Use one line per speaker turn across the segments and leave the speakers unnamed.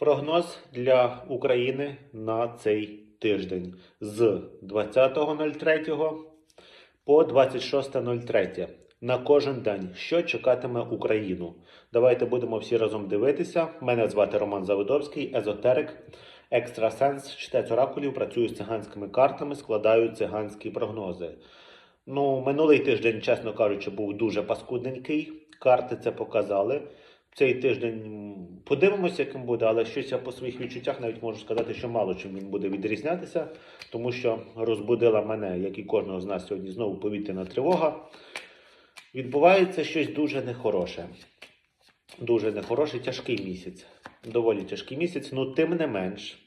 Прогноз для України на цей тиждень з 20.03 по 26.03 на кожен день, що чекатиме Україну. Давайте будемо всі разом дивитися. Мене звати Роман Заводовський, езотерик, екстрасенс, читець оракулів, працюю з циганськими картами, складаю циганські прогнози. Ну, минулий тиждень, чесно кажучи, був дуже паскудненький. Карти це показали. Цей тиждень подивимося, яким буде, але щось я по своїх відчуттях навіть можу сказати, що мало чим він буде відрізнятися, тому що розбудила мене, як і кожного з нас сьогодні, знову повітряна тривога. Відбувається щось дуже нехороше. Дуже нехороший, тяжкий місяць. Доволі тяжкий місяць, ну тим не менш.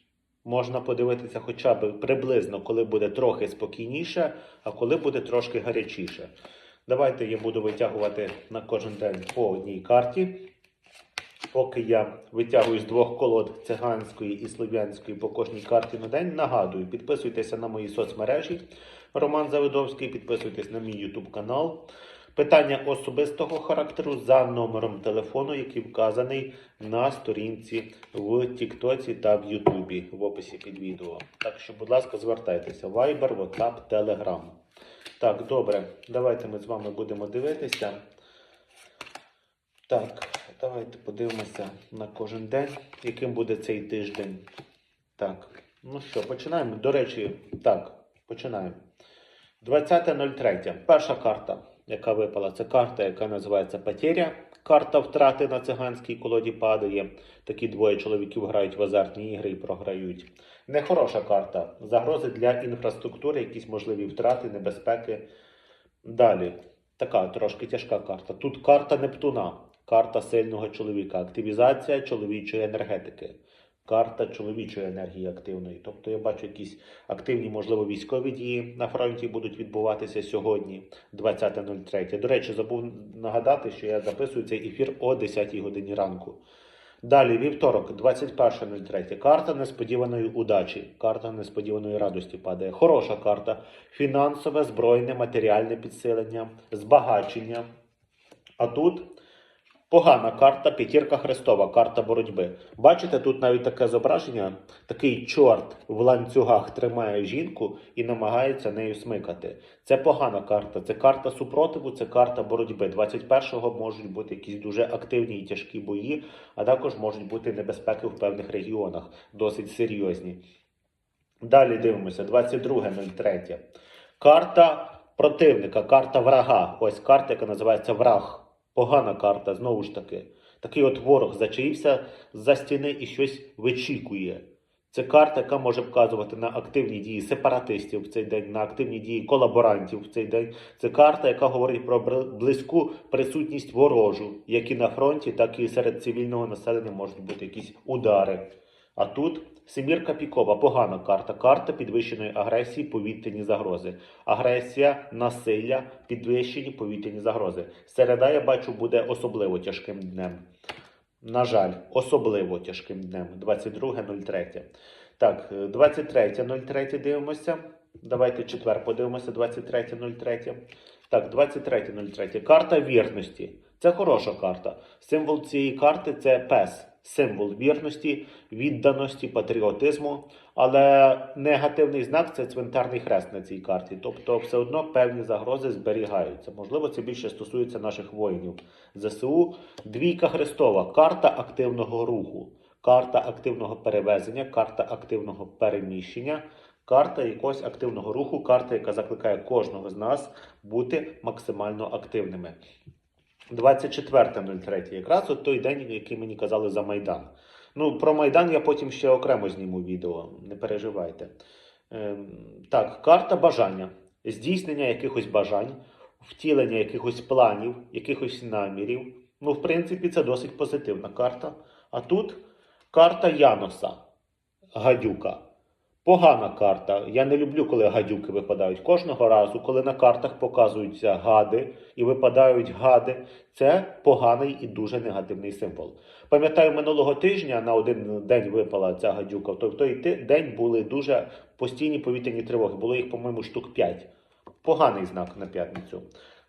Можна подивитися хоча б приблизно, коли буде трохи спокійніше, а коли буде трошки гарячіше. Давайте я буду витягувати на кожен день по одній карті. Поки я витягую з двох колод циганської і слов'янської по кожній карті на день, нагадую, підписуйтеся на мої соцмережі Роман Завидовський, підписуйтесь на мій YouTube канал. Питання особистого характеру за номером телефону, який вказаний на сторінці в Тіктоці та в Ютубі в описі під відео. Так що, будь ласка, звертайтеся. Viber, WhatsApp, Telegram. Так, добре, давайте ми з вами будемо дивитися. Так, давайте подивимося на кожен день, яким буде цей тиждень. Так, ну що, починаємо. До речі, так, починаємо. 20.03. Перша карта, яка випала, це карта, яка називається Потеря. Карта втрати на циганській колоді падає. Такі двоє чоловіків грають в азартні ігри і програють. Нехороша карта. Загрози для інфраструктури, якісь можливі втрати, небезпеки. Далі. Така трошки тяжка карта. Тут карта Нептуна, карта сильного чоловіка, активізація чоловічої енергетики, карта чоловічої енергії активної. Тобто я бачу якісь активні, можливо, військові дії на фронті будуть відбуватися сьогодні, 20.03. До речі, забув нагадати, що я записую цей ефір о 10 годині ранку. Далі, вівторок, 21.03. Карта несподіваної удачі, карта несподіваної радості падає. Хороша карта. Фінансове, збройне, матеріальне підсилення, збагачення. А тут погана карта, п'ятірка Христова, карта боротьби. Бачите, тут навіть таке зображення, такий чорт в ланцюгах тримає жінку і намагається нею смикати. Це погана карта, це карта супротиву, це карта боротьби. 21-го можуть бути якісь дуже активні і тяжкі бої, а також можуть бути небезпеки в певних регіонах, досить серйозні. Далі дивимося, 22.03. Карта противника, карта врага. Ось карта, яка називається враг. Погана карта, знову ж таки. Такий от ворог зачаївся за стіни і щось вичікує. Це карта, яка може вказувати на активні дії сепаратистів в цей день, на активні дії колаборантів в цей день. Це карта, яка говорить про близьку присутність ворожу, як і на фронті, так і серед цивільного населення можуть бути якісь удари. А тут Семірка Пікова, погана карта. Карта підвищеної агресії, повітряні загрози. Агресія, насилля, підвищені повітряні загрози. Середа, я бачу, буде особливо тяжким днем. На жаль, особливо тяжким днем. 22.03. Так, е, 23.03 дивимося. Давайте четвер подивимося. 23.03. Так, 23.03. Карта вірності. Це хороша карта. Символ цієї карти це пес. Символ вірності, відданості, патріотизму. Але негативний знак це цвинтарний хрест на цій карті. Тобто, все одно певні загрози зберігаються. Можливо, це більше стосується наших воїнів. ЗСУ. Двійка Христова. Карта активного руху, карта активного перевезення, карта активного переміщення. Карта якогось активного руху, карта, яка закликає кожного з нас бути максимально активними. 24.03. Якраз от той день, який мені казали за Майдан. Ну, про Майдан я потім ще окремо зніму відео, не переживайте. Ем, так, карта бажання, здійснення якихось бажань, втілення якихось планів, якихось намірів. Ну, в принципі, це досить позитивна карта. А тут карта Яноса, гадюка. Погана карта. Я не люблю, коли гадюки випадають. Кожного разу, коли на картах показуються гади і випадають гади, це поганий і дуже негативний символ. Пам'ятаю, минулого тижня на один день випала ця гадюка. То в той день були дуже постійні повітряні тривоги. Було їх, по-моєму, штук 5. Поганий знак на п'ятницю.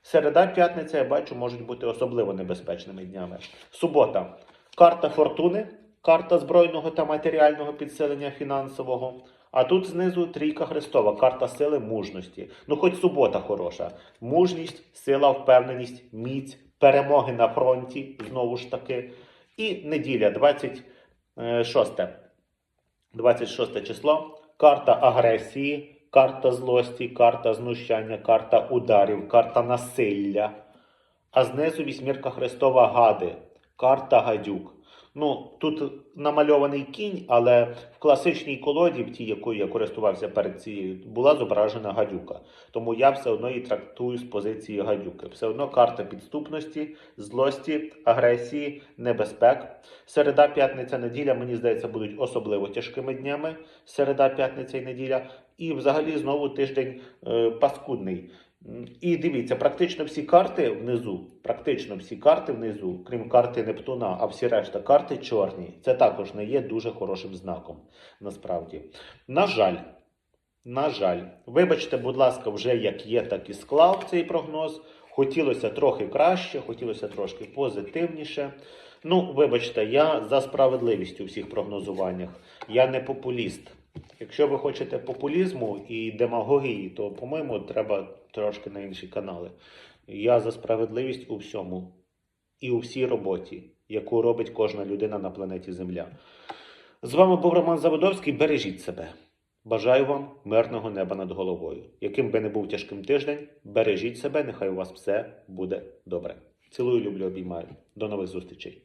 Середа, п'ятниця, я бачу, можуть бути особливо небезпечними днями. Субота. Карта фортуни, карта збройного та матеріального підсилення фінансового. А тут знизу трійка Христова, карта сили мужності. Ну, хоч субота хороша. Мужність, сила, впевненість, міць, перемоги на фронті, знову ж таки. І неділя, 26. 26 число. Карта агресії, карта злості, карта знущання, карта ударів, карта насилля. А знизу вісьмірка Христова гади, карта гадюк. Ну, тут намальований кінь, але в класичній колоді, в тій, якою я користувався перед цією, була зображена гадюка. Тому я все одно її трактую з позиції гадюки. Все одно карта підступності, злості, агресії, небезпек. Середа, п'ятниця, неділя, мені здається, будуть особливо тяжкими днями. Середа, п'ятниця і неділя. І взагалі знову тиждень е, паскудний. І дивіться, практично всі карти внизу, практично всі карти внизу, крім карти Нептуна, а всі решта карти чорні. Це також не є дуже хорошим знаком, насправді. На жаль, на жаль, вибачте, будь ласка, вже як є, так і склав цей прогноз. Хотілося трохи краще, хотілося трошки позитивніше. Ну, вибачте, я за справедливість у всіх прогнозуваннях. Я не популіст. Якщо ви хочете популізму і демагогії, то, по-моєму, треба трошки на інші канали. Я за справедливість у всьому і у всій роботі, яку робить кожна людина на планеті Земля. З вами був Роман Заводовський. Бережіть себе. Бажаю вам мирного неба над головою. Яким би не був тяжким тиждень, бережіть себе, нехай у вас все буде добре. Цілую, люблю, обіймаю. До нових зустрічей.